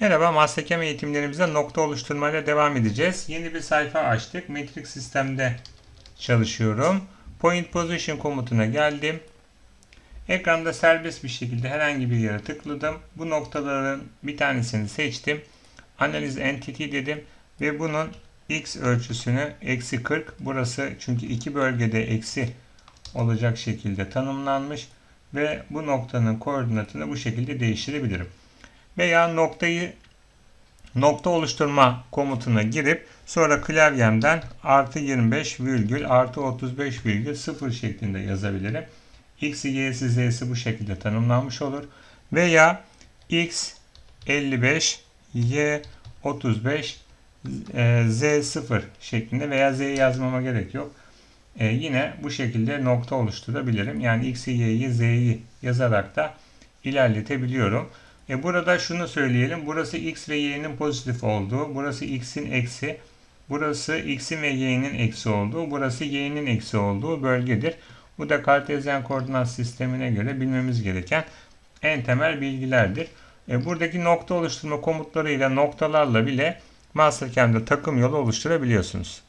Merhaba, Mastercam eğitimlerimize nokta oluşturmayla devam edeceğiz. Yeni bir sayfa açtık. Metrik sistemde çalışıyorum. Point Position komutuna geldim. Ekranda serbest bir şekilde herhangi bir yere tıkladım. Bu noktaların bir tanesini seçtim. Analiz Entity dedim ve bunun X ölçüsünü eksi 40. Burası çünkü iki bölgede eksi olacak şekilde tanımlanmış ve bu noktanın koordinatını bu şekilde değiştirebilirim veya noktayı nokta oluşturma komutuna girip sonra klavyemden artı 25 virgül artı 35 virgül 0 şeklinde yazabilirim. X'i, Y'si, Z'si bu şekilde tanımlanmış olur. Veya X 55, Y 35, e, Z 0 şeklinde veya Z yazmama gerek yok. E, yine bu şekilde nokta oluşturabilirim. Yani X'i, Y'yi, Z'yi yazarak da ilerletebiliyorum. E burada şunu söyleyelim. Burası x ve y'nin pozitif olduğu, burası x'in eksi, burası x'in ve y'nin eksi olduğu, burası y'nin eksi olduğu bölgedir. Bu da kartezyen koordinat sistemine göre bilmemiz gereken en temel bilgilerdir. E buradaki nokta oluşturma komutlarıyla noktalarla bile Mastercam'da takım yolu oluşturabiliyorsunuz.